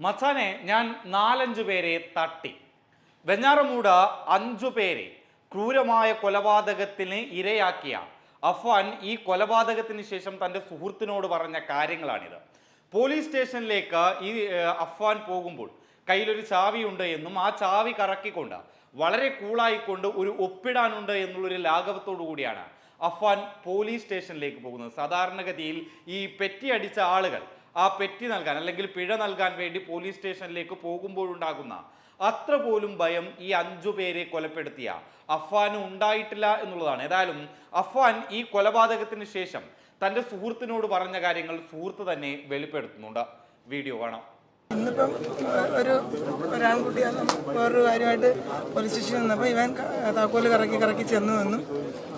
മച്ചാനെ ഞാൻ നാലഞ്ചു പേരെ തട്ടി. വെഞ്ഞാറമൂട് അഞ്ചു പേരെ ക്രൂരമായ കൊലപാതകത്തിന് ഇരയാക്കിയ അഫ്വാൻ ഈ കൊലപാതകത്തിന് ശേഷം തന്റെ സുഹൃത്തിനോട് പറഞ്ഞ കാര്യങ്ങളാണിത്. പോലീസ് സ്റ്റേഷനിലേക്ക് ഈ അഫ്വാൻ പോകുമ്പോൾ കയ്യിലൊരു ചാവിയുണ്ട് എന്നും ആ ചാവി കറക്കിക്കൊണ്ട് വളരെ കൂളായിക്കൊണ്ട് ഒരു ഒപ്പിടാനുണ്ട് എന്നുള്ളൊരു ലാഘവത്തോടു കൂടിയാണ് അഫ്വാൻ പോലീസ് സ്റ്റേഷനിലേക്ക് പോകുന്നത്. സാധാരണഗതിയിൽ ഈ പെറ്റി അടിച്ച ആളുകൾ ആ പെറ്റി നൽകാൻ അല്ലെങ്കിൽ പിഴ നൽകാൻ വേണ്ടി പോലീസ് സ്റ്റേഷനിലേക്ക് പോകുമ്പോഴുണ്ടാകുന്ന അത്ര പോലും ഭയം ഈ അഞ്ചു പേരെ കൊലപ്പെടുത്തിയ അഫ്വാന് ഉണ്ടായിട്ടില്ല എന്നുള്ളതാണ്. ഏതായാലും അഫ്വാൻ ഈ കൊലപാതകത്തിന് ശേഷം തന്റെ സുഹൃത്തിനോട് പറഞ്ഞ കാര്യങ്ങൾ സുഹൃത്ത് തന്നെ വെളിപ്പെടുത്തുന്നുണ്ട്. വീഡിയോ കാണാം. ഇന്നിപ്പം ഒരു ഒരാൺകുട്ടി വേറൊരു കാര്യമായിട്ട് പോലീസ് സ്റ്റേഷനിൽ നിന്നപ്പോൾ ഇവൻ താക്കോൽ കറക്കി കറക്കി ചെന്ന് നിന്നു.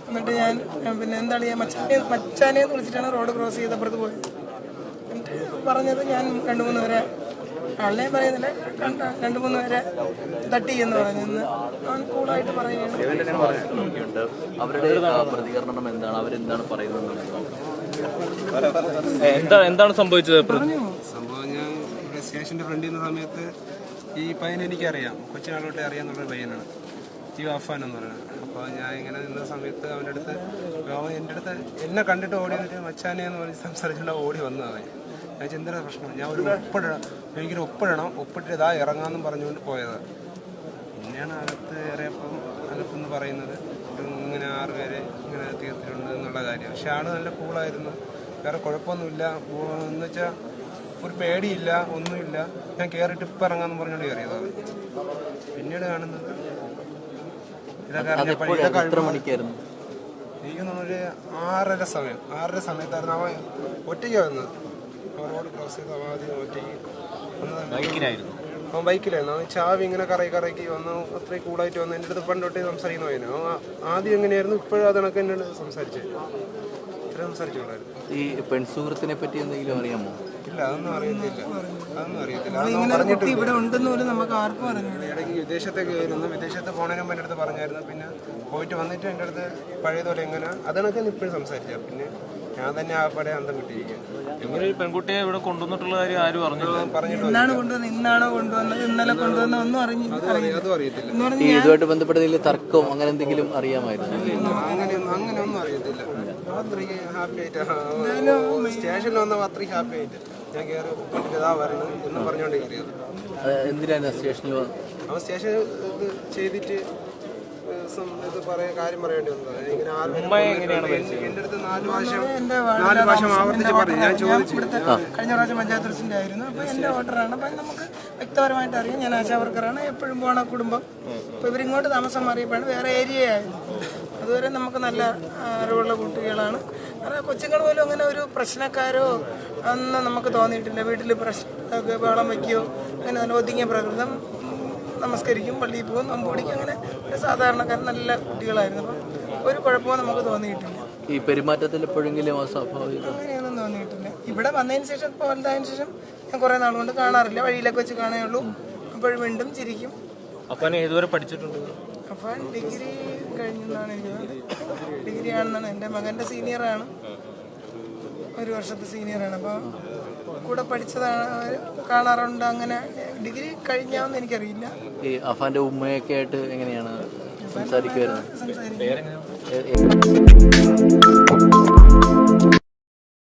എന്നിട്ട് ഞാൻ പിന്നെ എന്താണ് ഞാൻ മച്ചാനെ മച്ചാനെ എന്ന് വിളിച്ചിട്ടാണ് റോഡ് ക്രോസ് ചെയ്തപ്പുറത്ത് പോയത്. എന്നിട്ട് പറഞ്ഞത് ഞാൻ രണ്ട് മൂന്ന് പേരെ ആളിനെ പറയുന്നില്ല. കണ്ട രണ്ട് മൂന്ന് പേരെ തട്ടി എന്ന് പറഞ്ഞു. ഞാൻ അവൻ കൂളായിട്ട് പറയുകയാണ്. ഉണ്ട് അവരുടെ പ്രതികരണം എന്താണ്? അവരെന്താണ് പറയുന്നത് എന്താ എന്താണ് സംഭവിച്ചത്? സംഭവം ഞാൻ ഇവിടെ സ്റ്റേഷന്റെ ഫ്രണ്ടിൽ നിന്ന സമയത്ത് ഈ പയ്യനെ എനിക്കറിയാം. കൊച്ചിനാളോട്ടെ അറിയാന്നുള്ള പയ്യനാണ്. ഈ അഫാൻ എന്ന് പറയുന്നത്. അപ്പോൾ ഞാൻ ഇങ്ങനെ നിന്ന സമയത്ത് അവന്റെ അടുത്ത് എന്റെ അടുത്ത് എന്നെ കണ്ടിട്ട് ഓടി വന്നിട്ട് മച്ചാനെ എന്ന് പറഞ്ഞ് സംസാരിച്ചുകൊണ്ട് ഓടി വന്നു അവൻ. ഞാൻ ചിന്തന പ്രശ്നം? ഞാൻ ഒരു ഒപ്പിടണം. എനിക്കൊരു ഒപ്പിടണം. ഒപ്പിട്ട് ഇതാ ഇറങ്ങാമെന്നും പറഞ്ഞുകൊണ്ട് പോയത്. പിന്നെയാണ് അകത്ത് കയറിയപ്പം അകത്തെന്ന് പറയുന്നത് ഇങ്ങനെ ആറ് പേരെ ഇങ്ങനെ തീർത്തിട്ടുണ്ട് എന്നുള്ള കാര്യം. പക്ഷെ ആൾ നല്ല കൂളായിരുന്നു വേറെ കുഴപ്പമൊന്നുമില്ല. എന്ന് വെച്ചാൽ ഒരു പേടിയില്ല ഒന്നുമില്ല. ഞാൻ കയറിയിട്ട് ഇപ്പം ഇറങ്ങാമെന്ന് പറഞ്ഞുകൊണ്ട് കയറിയതാണ്. പിന്നീട് കാണുന്നത് എത്ര മണിക്കായിരുന്നു? എനിക്ക് ഒരു ആറര സമയം. ആറര സമയത്തായിരുന്നു അവൻ ഒറ്റയ്ക്ക് വന്നത്. അവൻ റോഡ് ക്രോസ് ചെയ്ത് അവൻ ആദ്യം ഒറ്റയ്ക്ക് ബൈക്കിലായിരുന്നു. അവൻ ബൈക്കിലായിരുന്നു. അവൻ ചാവി ഇങ്ങനെ കറയി കറക്കി വന്നു അത്രയും കൂളായിട്ട് വന്നു എന്റെ അടുത്ത് പണ്ട് തൊട്ടേ സംസാരിക്കുന്ന പയ്യനാ അവൻ ആദ്യം എങ്ങനെയായിരുന്നു? ഇപ്പോഴും അത് കണക്ക് എന്നോട് സംസാരിച്ചു. ഇത്ര സംസാരിച്ചോളായിരുന്നു ഈ പെൺസുഹൃത്തിനെ പറ്റി എന്തെങ്കിലും അറിയാമോ? ഇല്ല അതൊന്നും അറിയത്തില്ല. അതൊന്നും അറിയത്തില്ല. അതൊന്നും ഇങ്ങനെ ഇവിടെ ഉണ്ടെന്ന് പോലും നമുക്ക് ആർക്കും അറിഞ്ഞൂടെ. ഇടയ്ക്ക് വിദേശത്തൊക്കെ ആയിരുന്നു വിദേശത്ത് പോകണമെങ്കിൽ എന്റെ അടുത്ത് പറഞ്ഞായിരുന്നു. പിന്നെ പോയിട്ട് വന്നിട്ട് എന്റെ അടുത്ത് പഴയതുപോലെ എങ്ങനെ? അതിനൊക്കെ ഇപ്പോഴും സംസാരിച്ച പിന്നെ ഞാൻ തന്നെ ആ പടയെ അന്തം ഇങ്ങനെ ഒരു പെൺകുട്ടിയെ ഇവിടെ കൊണ്ടുവന്നിട്ടുള്ള കാര്യം ആരും അറിഞ്ഞില്ല? പറഞ്ഞിട്ട് എന്നാണ് കൊണ്ടുവന്നത് ഇന്നാണോ കൊണ്ടുവന്നത് ഇന്നലെ ഒന്നും അതും അറിയത്തില്ല. ഈ ഇതുമായിട്ട് ബന്ധപ്പെട്ട തർക്കവും തർക്കം അങ്ങനെ എന്തെങ്കിലും അറിയാമായിരുന്നു? അങ്ങനെയൊന്നും അങ്ങനെയൊന്നും അറിയത്തില്ല. ഹാപ്പി ആയിട്ട്. സ്റ്റേഷനിൽ വന്നപ്പോൾ അത്രയും ഹാപ്പി ആയിട്ട് ഞാൻ കയറി ഇതാ വരണം എന്ന് പറഞ്ഞുകൊണ്ട് കയറിയത് എന്തിനാണ് സ്റ്റേഷനിൽ അവൻ ഇത് ചെയ്തിട്ട് ഇത് പറയാൻ കാര്യം പറയേണ്ടി വന്നത്. ഇങ്ങനെ ആറ് പേര് എന്റെ അടുത്ത് നാല് പ്രാവശ്യം എന്റെ നാല് പ്രാവശ്യം ആവർത്തിച്ച് പറഞ്ഞു ഞാൻ ചോദിച്ചു. കഴിഞ്ഞ പ്രാവശ്യം പഞ്ചായത്ത് പ്രസിഡന്റ് ആയിരുന്നു. അപ്പൊ എന്റെ വോട്ടറാണ്. അപ്പൊ നമുക്ക് വ്യക്തിപരമായിട്ട് അറിയാം. ഞാൻ ആശാ വർക്കറാണ്. എപ്പോഴും പോണ കുടുംബം. അപ്പൊ ഇവരിങ്ങോട്ട് താമസം മാറിയപ്പോഴാണ് വേറെ ഏരിയ ആയിരുന്നു അതുവരെ നമുക്ക് നല്ല അറിവുള്ള കുട്ടികളാണ്. കാരണം കൊച്ചുങ്ങൾ പോലും അങ്ങനെ ഒരു പ്രശ്നക്കാരോ അന്ന് നമുക്ക് തോന്നിയിട്ടില്ല. വീട്ടിൽ പ്രശ്നം വെള്ളം വയ്ക്കുകയോ അങ്ങനെ നല്ല ഒതുങ്ങിയ പ്രകൃതം നമസ്കരിക്കും പള്ളിയിൽ പോകും നോമ്പ് പിടിക്കും. അങ്ങനെ ഒരു സാധാരണക്കാരൻ നല്ല കുട്ടികളായിരുന്നു. അപ്പം ഒരു കുഴപ്പവും നമുക്ക് തോന്നിയിട്ടില്ല. ഈ പെരുമാറ്റത്തിൽ എപ്പോഴെങ്കിലും അസ്വാഭാവിക അങ്ങനെയൊന്നും തോന്നിയിട്ടില്ല. ഇവിടെ വന്നതിന് ശേഷം ഇപ്പോൾ വലുതായതിനു ശേഷം ഞാൻ കുറേ നാൾ കൊണ്ട് കാണാറില്ല. വഴിയിലൊക്കെ വെച്ച് കാണേ ഉള്ളൂ. അപ്പോഴും വീണ്ടും ചിരിക്കും. അപ്പനെ ഏതുവരെ പഠിച്ചിട്ടുണ്ട്? അപ്പം ഡിഗ്രി കഴിഞ്ഞെന്നാണ് എനിക്ക് ഡിഗ്രി ആണെന്നാണ് എന്റെ മകന്റെ സീനിയറാണ്. ഒരു വർഷത്തെ സീനിയറാണ് അപ്പോൾ കൂടെ പഠിച്ചതാണ് കാണാറുണ്ട് അങ്ങനെ. ഡിഗ്രി കഴിഞ്ഞാന്ന് എനിക്കറിയില്ല. ഈ അഫാന്റെ ഉമ്മയൊക്കെ ആയിട്ട് എങ്ങനെയാണ് സംസാരിക്കുമായിരുന്നു സംസാരിക്കും ഏ- ഏ-